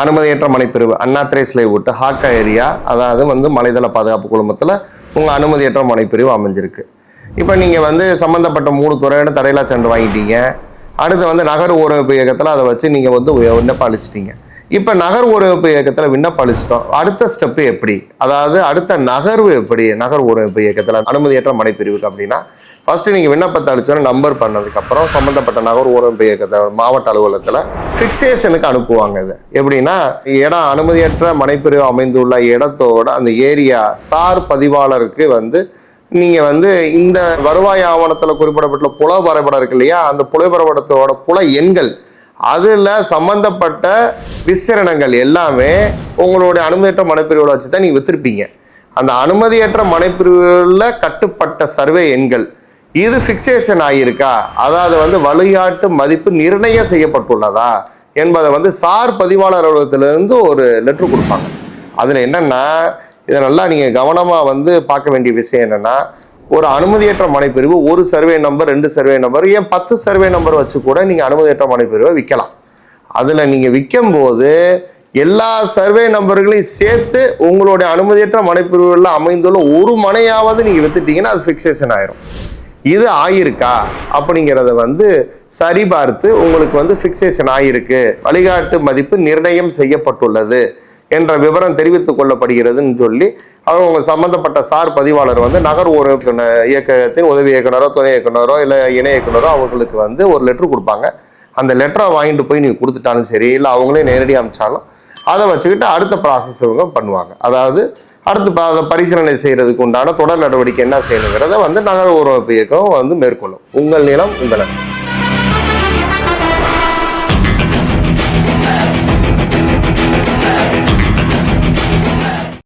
அனுமதியற்ற மனைப்பிரிவு அண்ணாத்திரேஸ்லை விட்டு ஹாக்கா ஏரியா அதாவது வந்து மலைதள பாதுகாப்பு குழுமத்தில் உங்கள் அனுமதியற்ற மனைப்பிரிவு அமைஞ்சிருக்கு. இப்போ நீங்கள் வந்து சம்மந்தப்பட்ட மூணு துறையிட தடையில்லா சென்று வாங்கிட்டீங்க. அடுத்து வந்து நகர் ஊரமைப்பு இயக்கத்தில் அதை வச்சு நீங்கள் வந்து விண்ணப்பம் அளிச்சிட்டீங்க இப்போ நகர் இயக்கத்தில் விண்ணப்பம் அளிச்சிட்டோம் அடுத்த ஸ்டெப்பு எப்படி? அதாவது அடுத்த நகர்வு எப்படி? நகர் உறவிப்பு இயக்கத்தில் அனுமதியற்ற மனைப்பிரிவுக்கு அப்படின்னா ஃபஸ்ட்டு நீங்கள் விண்ணப்பத்தை அளிச்சோன்னு நம்பர் பண்ணதுக்கப்புறம் சம்மந்தப்பட்ட நகர் உறவிப்பு இயக்கத்தை மாவட்ட அலுவலகத்தில் ஃபிக்சேஷனுக்கு அனுப்புவாங்க இது. எப்படின்னா இடம் அனுமதியற்ற மனைப்பிரிவு அமைந்துள்ள இடத்தோட அந்த ஏரியா சார் பதிவாளருக்கு வந்து நீங்கள் வந்து இந்த வருவாய் ஆவணத்தில் குறிப்பிடப்பட்டுள்ள புல வரைபடம் இருக்கு இல்லையா? அந்த புல வரைபடத்தோட புல எண்கள் அதில் சம்பந்தப்பட்ட விசரணங்கள் எல்லாமே உங்களுடைய அனுமதியற்ற மனைப்பிரிவோட வச்சு தான் நீங்கள் வித்திருப்பீங்க. அந்த அனுமதியற்ற மனைப்பிரிவுகளில் கட்டுப்பட்ட சர்வே எண்கள் இது ஃபிக்சேஷன் ஆகியிருக்கா அதாவது வந்து வழிகாட்டு மதிப்பு நிர்ணயம் செய்யப்பட்டுள்ளதா? என்பதை வந்து சார் பதிவாளர் அலுவலகத்திலிருந்து ஒரு லெட்ரு கொடுப்பாங்க. அதில் என்னென்னா இதை நல்லா நீங்கள் கவனமாக வந்து பார்க்க வேண்டிய விஷயம் என்னென்னா ஒரு அனுமதியற்ற மனைப்பிரிவு ஒரு சர்வே நம்பர் ரெண்டு சர்வே நம்பர் ஏன் பத்து சர்வே நம்பர் வச்சு கூட நீங்கள் அனுமதியற்ற மனைப்பிரிவை விற்கலாம் அதில் நீங்கள் விற்கும்போது எல்லா சர்வே நம்பர்களையும் சேர்த்து உங்களுடைய அனுமதியற்ற மனைப்பிரிவுகளில் அமைந்துள்ள ஒரு மனையாவது நீங்கள் வித்துட்டீங்கன்னா அது ஃபிக்சேஷன் ஆயிரும். இது ஆயிருக்கா? அப்படிங்கிறத வந்து சரிபார்த்து உங்களுக்கு வந்து ஃபிக்சேஷன் ஆயிருக்கு. வழிகாட்டு மதிப்பு நிர்ணயம் செய்யப்பட்டுள்ளது. என்ற விவரம் தெரிவித்துக் கொள்ளப்படுகிறதுன்னு சொல்லி அவங்க சம்பந்தப்பட்ட சார் பதிவாளர் வந்து நகர் ஒரு இயக்கத்தின் உதவி இயக்குனரோ துணை இயக்குனரோ இல்லை இணை இயக்குனரோ அவங்களுக்கு வந்து ஒரு லெட்ரு கொடுப்பாங்க. அந்த லெட்டரை வாங்கிட்டு போய் நீங்கள் கொடுத்துட்டாலும் சரி இல்லை அவங்களே நேரடியாக அமைச்சாலும் அதை வச்சுக்கிட்டு அடுத்த ப்ராசஸ் இவங்க பண்ணுவாங்க. அதாவது அடுத்து ப- அதை பரிசீலனை செய்கிறதுக்கு உண்டான தொடர் நடவடிக்கை என்ன செய்யணுங்கிறத வந்து நகர உருவமைப்பு இயக்கம் வந்து மேற்கொள்ளும். உங்கள் நிலம் உங்கள் இடம்.